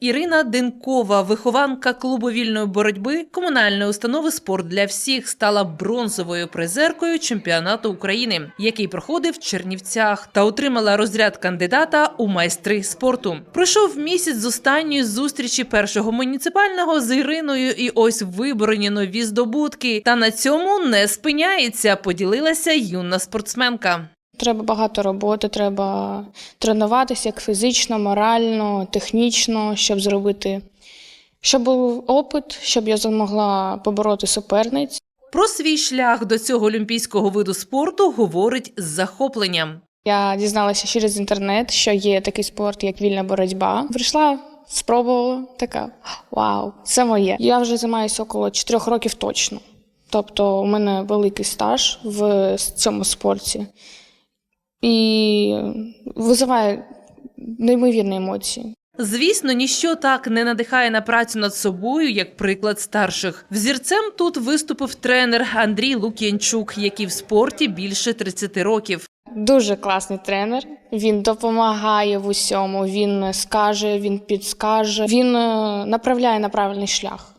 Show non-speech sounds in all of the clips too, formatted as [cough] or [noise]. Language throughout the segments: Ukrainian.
Ірина Денкова, вихованка клубу вільної боротьби комунальної установи Спорт для всіх, стала бронзовою призеркою чемпіонату України, який проходив в Чернівцях, та отримала розряд кандидата у майстри спорту. Пройшов місяць з останньої зустрічі першого муніципального з Іриною, і ось виборені нові здобутки. Та на цьому не спиняється. Поділилася юна спортсменка. Треба багато роботи, треба тренуватися як фізично, морально, технічно, щоб зробити, щоб був опит, щоб я змогла побороти суперниць. Про свій шлях до цього олімпійського виду спорту говорить з захопленням. Я дізналася через інтернет, що є такий спорт, як вільна боротьба. Прийшла, спробувала, така вау, це моє. Я вже займаюся около 4 років точно. Тобто, у мене великий стаж в цьому спорті. І визиває неймовірні емоції. Звісно, ніщо так не надихає на працю над собою, як приклад старших. Взірцем тут виступив тренер Андрій Лук'янчук, який в спорті більше 30 років. Дуже класний тренер. Він допомагає в усьому. Він скаже, він підскаже, він е, направляє на правильний шлях.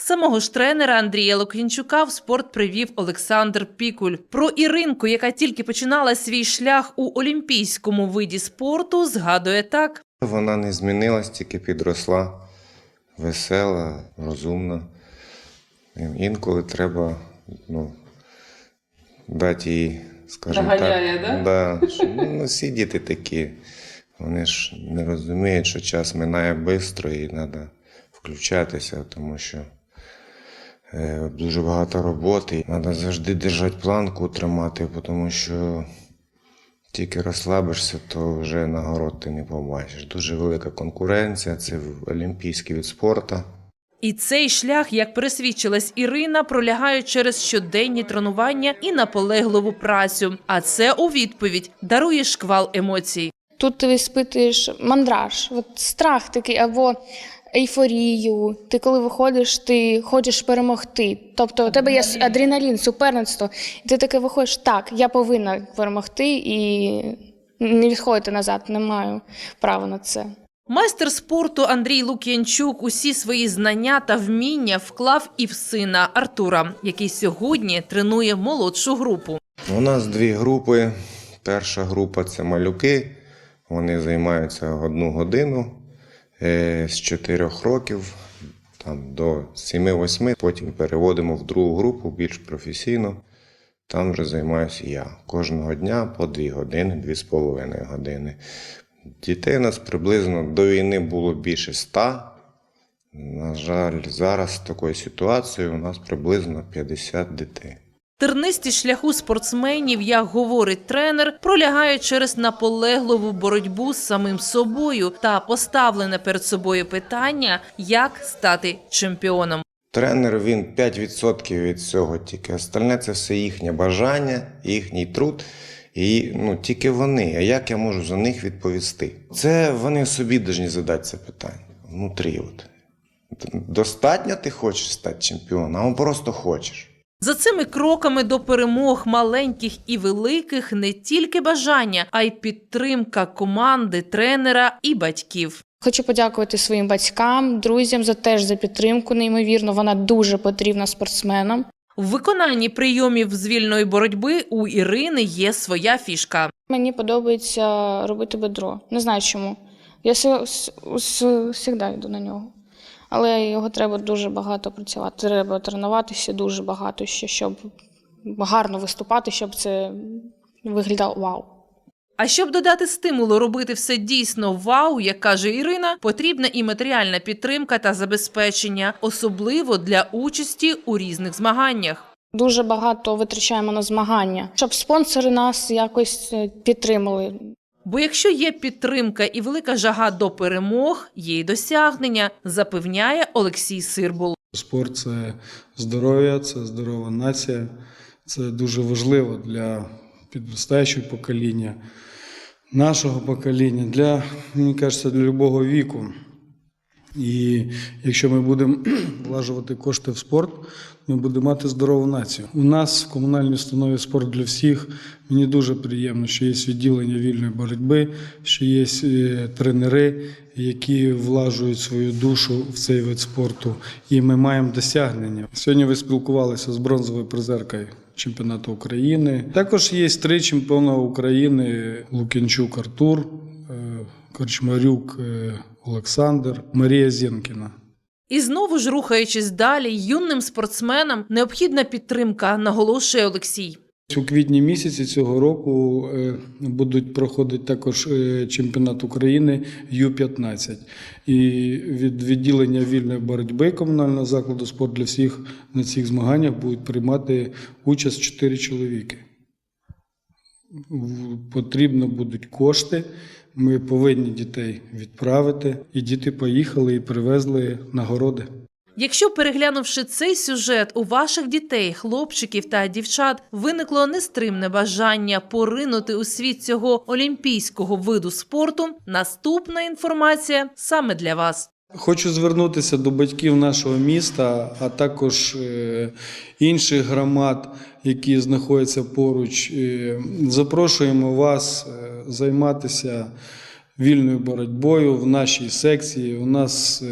Самого ж тренера Андрія Лук'янчука в спорт привів Олександр Пікуль. Про Іринку, яка тільки починала свій шлях у олімпійському виді спорту, згадує так. Вона не змінилась, тільки підросла, весела, розумна. Інколи треба ну, дати їй, скажімо Доганяє, так. Да? що, ну, всі діти такі. Вони ж не розуміють, що час минає швидко і треба включатися, тому що дуже багато роботи. Треба завжди держати планку, тримати, тому що тільки розслабишся, то вже нагород ти не побачиш. Дуже велика конкуренція, це олімпійський від спорту. І цей шлях, як пересвідчилась Ірина, пролягає через щоденні тренування і наполегливу працю. А це у відповідь дарує шквал емоцій. Тут ти спитуєш мандраж, от страх такий або ейфорію. Ти коли виходиш, ти хочеш перемогти. Тобто у тебе є адреналін, суперництво, і ти таке виходиш, так, я повинна перемогти і не відходити назад, не маю права на це. Майстер спорту Андрій Лук'янчук усі свої знання та вміння вклав і в сина Артура, який сьогодні тренує молодшу групу. У нас дві групи. Перша група це малюки. Вони займаються одну годину з 4 років там, до 7-8. Потім переводимо в другу групу більш професійно. Там вже займаюся я. Кожного дня по 2 години, 2,5 години. Дітей у нас приблизно до війни було більше 100. На жаль, зараз з такою ситуацією у нас приблизно 50 дітей. Тернисті шляху спортсменів, як говорить тренер, пролягає через наполегливу боротьбу з самим собою та поставлене перед собою питання, як стати чемпіоном. Тренер він 5% від цього тільки. Остальне це все їхнє бажання, їхній труд. І ну, тільки вони. А як я можу за них відповісти? Це вони собі повинні задати це питання внутрі. От. Достатньо ти хочеш стати чемпіоном, а просто хочеш. За цими кроками до перемог маленьких і великих не тільки бажання, а й підтримка команди, тренера і батьків. Хочу подякувати своїм батькам, друзям за теж за підтримку. Неймовірно, вона дуже потрібна спортсменам. В виконанні прийомів з вільної боротьби у Ірини є своя фішка. Мені подобається робити бедро. Не знаю чому. Я завжди йду на нього. Але його треба дуже багато працювати. Треба тренуватися дуже багато щоб гарно виступати, щоб це виглядало вау. А щоб додати стимулу робити все дійсно вау, як каже Ірина, потрібна і матеріальна підтримка та забезпечення, особливо для участі у різних змаганнях. Дуже багато витрачаємо на змагання, щоб спонсори нас якось е, підтримали. Бо якщо є підтримка і велика жага до перемог, є й досягнення, запевняє Олексій Сирбул. Спорт це здоров'я, це здорова нація. Це дуже важливо для підростаючого покоління, нашого покоління, для, мені кажеться, для любого віку. І якщо ми будемо [clears throat] влажувати кошти в спорт, ми будемо мати здорову націю. У нас в комунальній установі спорт для всіх. Мені дуже приємно, що є відділення вільної боротьби, що є е, тренери, які влажують свою душу в цей вид спорту. І ми маємо досягнення. Сьогодні ви спілкувалися з бронзовою призеркою чемпіонату України. Також є три чемпіона України: Лукінчук Артур, Корчмарюк е, Олександр, Марія Зінкіна. І знову ж рухаючись далі, юним спортсменам необхідна підтримка, наголошує Олексій. У квітні місяці цього року е, будуть проходити також е, чемпіонат України Ю-15. І від відділення вільної боротьби комунального закладу спорт для всіх на цих змаганнях будуть приймати участь 4 чоловіки. Потрібно будуть кошти. Ми повинні дітей відправити. І діти поїхали і привезли нагороди. Якщо переглянувши цей сюжет, у ваших дітей, хлопчиків та дівчат виникло нестримне бажання поринути у світ цього олімпійського виду спорту, наступна інформація саме для вас. Хочу звернутися до батьків нашого міста, а також е, інших громад, які знаходяться поруч. Е, Запрошуємо вас е, займатися вільною боротьбою в нашій секції. У нас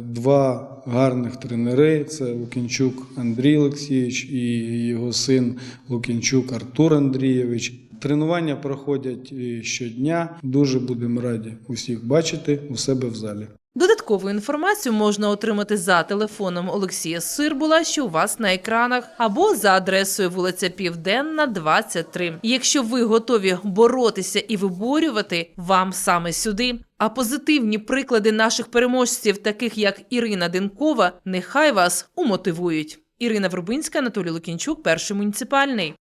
два гарних тренери: це Лукінчук Андрій Олексійович і його син Лукінчук Артур Андрійович. Тренування проходять щодня. Дуже будемо раді усіх бачити у себе в залі. Додаткову інформацію можна отримати за телефоном Олексія Сирбула, що у вас на екранах, або за адресою вулиця Південна, 23. Якщо ви готові боротися і виборювати, вам саме сюди. А позитивні приклади наших переможців, таких як Ірина Денкова, нехай вас умотивують. Ірина Вербинська, Анатолій Лукінчук, перший муніципальний.